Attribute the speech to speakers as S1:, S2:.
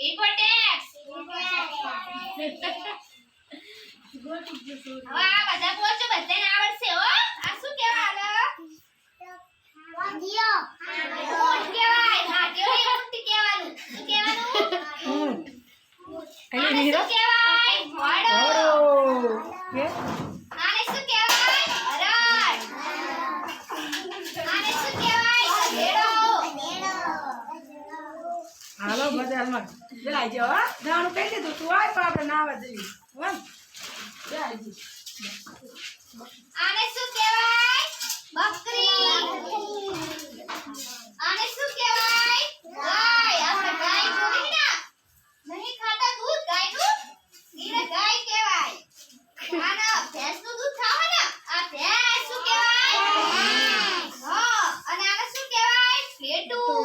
S1: ઇમ્પોર્ટેક્સ હવે આ બધા બોલજો બધાને આવડશે હો આ શું કહેવાય આલે વાદિયો ઊંટ કહેવાય? હાટીઓ એ ઊંટ કહેવાનું શું કહેવાનું આને કહેવાય ઘોડો
S2: કે હાલો બજારમાં જલાઈ જો હા. કહી દીધું તું આય પણ આપણે નાવા જઈએ. હો જલાઈ
S1: આને શું કહેવાય? બકરી. આને શું કહેવાય? ગાય. આપણે ગાય જોઈ ને? નહીં ખાતા દૂધ ગાયનું? એને ગાય કહેવાય. આના ભેંસનું દૂધ ખાવ ને? આ ભેંસ શું કહેવાય? હા. અને આને શું કહેવાય? ભેટું